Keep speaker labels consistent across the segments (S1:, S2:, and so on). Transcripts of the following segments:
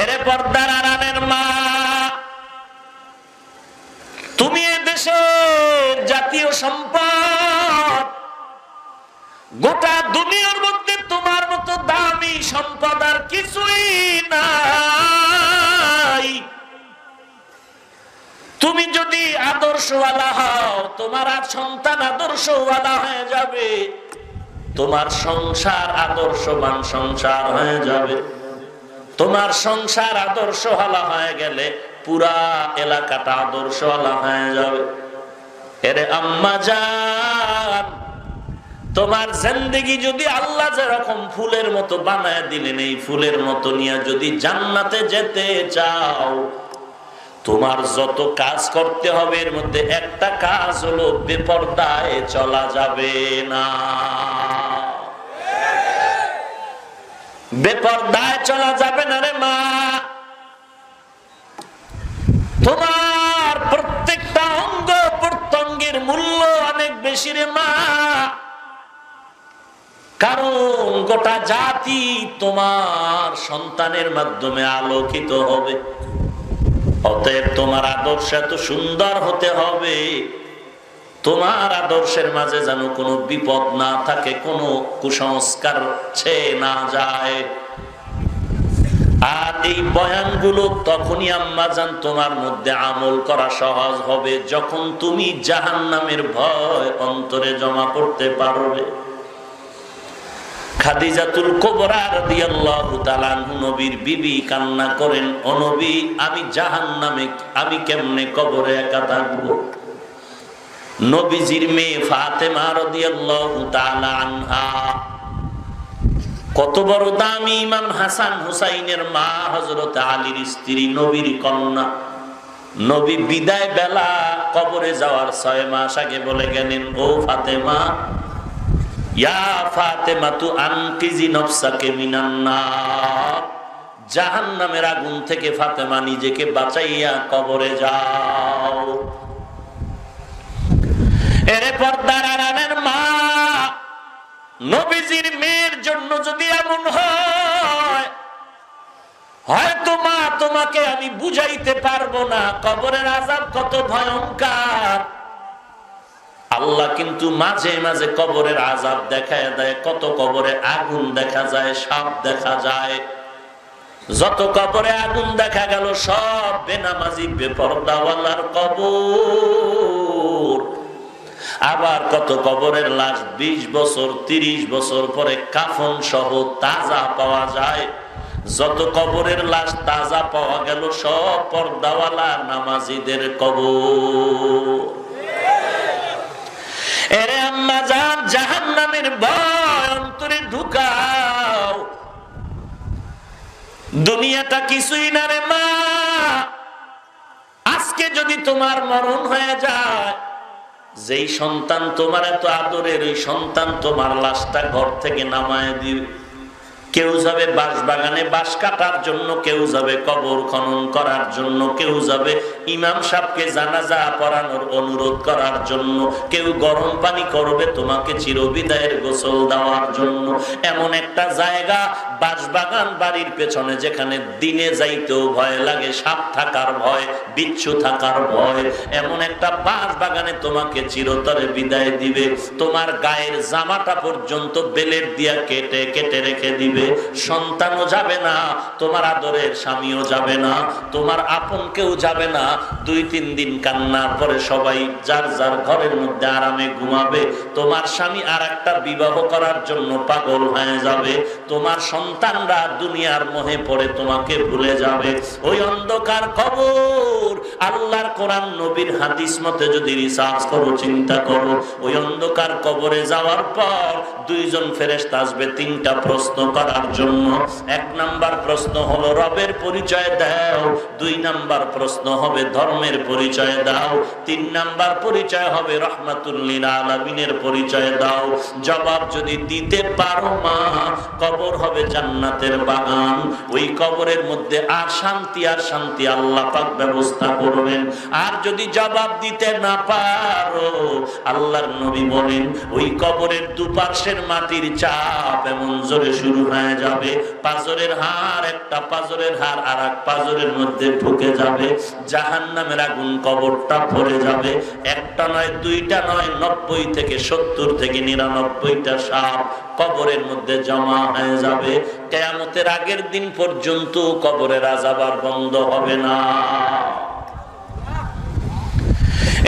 S1: এরে পর্দার আড়ালের মা। তুমি দেশের জাতীয় সম্পদ, গোটা দুনিয়ার মধ্যে তোমার মতো দামি সম্পদ আর কিছুই নাই। তুমি যদি আদর্শওয়ালা হও, তোমার আর সন্তান আদর্শওয়ালা হয়ে যাবে। তোমার সংসার আদর্শবান সংসার হয়ে যাবে। তোমার সংসার আদর্শ আদর্শওয়ালা হয়ে গেলে পুরা এলাকাটা আদর্শ আদর্শওয়ালা হয়ে যাবে। এরে আম্মা যান তোমার জিন্দেগি যদি আল্লাহ যেরকম ফুলের মতো বানায় দিলেন, এই ফুলের মতো নিয়ে যদি জান্নাতে যেতে চাও, তোমার যত কাজ করতে হবে, এর মধ্যে একটা কাজ হলো বেপরদায় চলা যাবে না। বেপরদায় চলা যাবে না রে মা। তোমার প্রত্যেকটা অঙ্গ প্রত্যঙ্গের মূল্য অনেক বেশি রে মা। কারণ গোটা জাতি তোমার সন্তানের মাধ্যমে আলোকিত হবে। অতএব তোমার আদর্শ এত সুন্দর হতে হবে। তোমার আদর্শের মাঝে যেন কোনো বিপদ না থাকে, কোনো কুসংস্কার ছে না যায়। আর এই বয়ানগুলো তখনই আম্মা যান তোমার মধ্যে আমল করা সহজ হবে যখন তুমি জাহান নামের ভয় অন্তরে জমা করতে পারবে। খাদিজাতুল কোবরা রাদিয়াল্লাহু তাআলা নবীর বিবি কান্না করেন, ও নবী, আমি জাহান্নামে, আমি কেমনে কবরে একা থাকব? নবীজির মেয়ে ফাতেমা রাদিয়াল্লাহু তাআলা আনহা। কত বড় দামি ইমাম হাসান হুসাইনের মা হযরত আলীর স্ত্রী, নবীর কন্যা। নবী বিদায় বেলা কবরে যাওয়ার ছয় মাস আগে বলে গেলেন, ও ফাতেমা, ইয়া ফাতেমা তু আনকিজি নফসাকে মিনান নার। জাহান্নামের আগুন থেকে ফাতেমা নিজেকে বাঁচাইয়া কবরে যাও। এরে পর্দার আরামের মা, নবীজির মেয়ের জন্য যদি এমন হয়, হয়তো মা তোমাকে আমি বুঝাইতে পারব না। কবরের আজাব কত ভয়ঙ্কর। আল্লাহ কিন্তু মাঝে মাঝে কবরের আজাব দেখায় দেয়, কত কবরে আগুন দেখা যায়, সাপ দেখা যায়। যত কবরে আগুন দেখা গেল, সব বেনামাজি, বেপরদাওয়ালার কবর। আবার কত কবরের লাশ ২০ বছর ৩০ বছর পরে কাফন সহ তাজা পাওয়া যায়। যত কবরের লাশ তাজা পাওয়া গেল, সব পর্দাওয়ালা নামাজিদের কবর। জাহান নামের ভয় অন্তরে ঢুকাও। দুনিয়াটা কিছুই না রে মা। আজকে যদি তোমার মরণ হয়ে যায় যেই সন্তান তোমার এত আদরের ওই সন্তান তোমার লাশটা ঘর থেকে নামায় দিবে। কেউ যাবে বাঁশ বাগানে বাঁশ কাটার জন্য, কেউ যাবে কবর খনন করার জন্য, কেউ যাবে ইমাম সাহকে জানাজা পড়ানোর অনুরোধ করার জন্য, কেউ গরম পানি করবে তোমাকে চিরবিদায়ের গোসল দেওয়ার জন্য। এমন একটা জায়গা বাঁশ বাগান বাড়ির পেছনে যেখানে দিনে যাইতেও ভয় লাগে, সাপ থাকার ভয়, বিচ্ছু থাকার ভয়। এমন একটা বাঁশ বাগানে তোমাকে চিরতরে বিদায় দিবে, তোমার গায়ের জামাটা পর্যন্ত বেলের দিয়া কেটে কেটে রেখে দিবে। সন্তানও যাবে না, তোমার আদরের স্বামীও যাবে না, তোমার আপন কেউ যাবে না। দুই তিন দিন কান্নার পরে সবাই যার যার ঘরের মধ্যে আরামে ঘুমাবে, তোমার স্বামী আর একটা বিবাহ করার জন্য পাগল হয়ে যাবে, তোমার সন্তানরা দুনিয়ার মোহে পড়ে তোমাকে ভুলে যাবে। ওই অন্ধকার কবর, আল্লাহর কোরআন নবীর হাদিস মতে যদি রিসার্চ করো, চিন্তা করো, ওই অন্ধকার কবরে যাওয়ার পর দুইজন ফেরেশতা আসবে, তিনটা প্রশ্ন করার জন্য এক নাম্বার প্রশ্ন হলো, রবের পরিচয় দাও। দুই নাম্বার প্রশ্ন হবে, ধর্মের পরিচয় দাও। তিন নাম্বার পরিচয় হবে রহমাতুল্লিল আলমিনের পরিচয় দাও। জবাব যদি দিতে পারো মা, কবর হবে জান্নাতের বাগান। ওই কবরের মধ্যে আর শান্তি আর শান্তি আল্লাহ পাক ব্যবস্থা করবেন। আর যদি জবাব দিতে না পারো, আল্লাহর নবী বলেন, ওই কবরের দুপার্শ্বের মাটির চাপ এমন জোরে শুরু হয় যাবে। পাজরের হার একটা পাজরের হার আর এক পাজরের মধ্যে ঢুকে যাবে। জাহান নামের আগুন কবরটা ভরে যাবে। একটা নয়, দুইটা নয়, নব্বই থেকে সত্তর থেকে নিরানব্বইটা সাপ কবরের মধ্যে জমা হয়ে যাবে। কেয়ামতের আগের দিন পর্যন্ত কবরের আজাবার বন্ধ হবে না।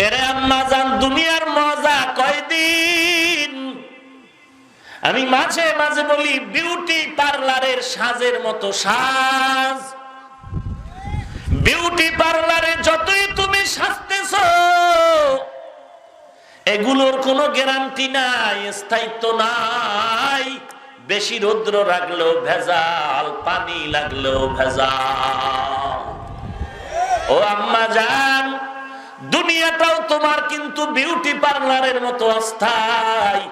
S1: এরে আম্মা দুনিয়ার মজা কয়দিন? আমি মাঝে মাঝে বলি বিউটি পার্লারের সাজের মতো সাজ। বিউটি পার্লারে যতই তুমি সাজতেছ, এগুলোর কোনো গ্যারান্টি নাই, স্থায়িত্ব নাই। বেশি রৌদ্র রাখলেও ভেজাল, পানি লাগলেও ভেজাল। ও আম্মা যান দুনিয়াটাও তোমার কিন্তু বিউটি পার্লারের মতো অস্থায়।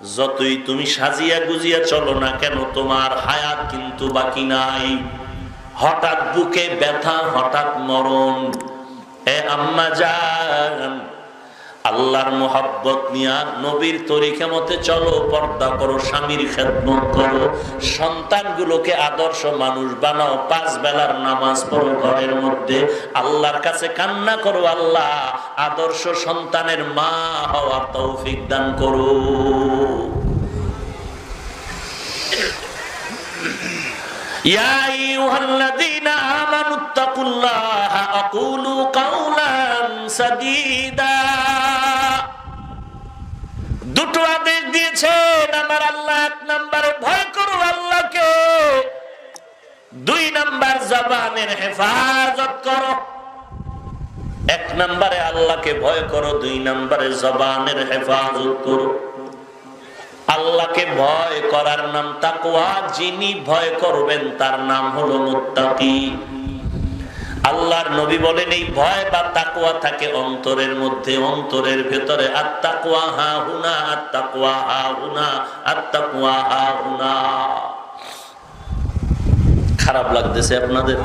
S1: যতই তুমি সাজিয়া গুজিয়া চলো না কেন, তোমার হায়াত কিন্তু বাকি নাই। হঠাৎ বুকে ব্যথা, হঠাৎ মরণ। এ আম্মা জান আল্লাহর মোহাব্বত নিয়া নবীর তরিকা মতে চলো, পর্দা করো, স্বামীর খেদমত করো, সন্তানগুলোকে আদর্শ মানুষ বানাও, পাঁচ বেলার নামাজ পড়ো ঘরের মধ্যে, আল্লাহর কাছে কান্না করো, আল্লাহ আদর্শ সন্তানের মা হওয়ার তৌফিক দান করো। ইয়া আইয়ুহাল্লাযীনা আমানুত্তাকুল্লাহা আকুলু কাওলান দিয়েছেন আমার আল্লাহ এক নম্বরে, ভয় করো আল্লাহকে। দুই নাম্বার, জবানের হেফাজত করো। এক নম্বরে আল্লাহকে ভয় করো, দুই নম্বরে জবানের হেফাজত করো। আল্লাহকে ভয় করার নাম তাকওয়া, যিনি ভয় করবেন তার নাম হলো মুত্তাকি। আল্লাহর নবী বলেন, এই ভয় বা তাকুয়া থাকে অন্তরের মধ্যে, অন্তরের ভেতরে। আত্তাকওয়া হা হুনা আত্তাকওয়া হা হুনা আত্তাকওয়া হা হুনা খারাপ লাগতেছে আপনাদের?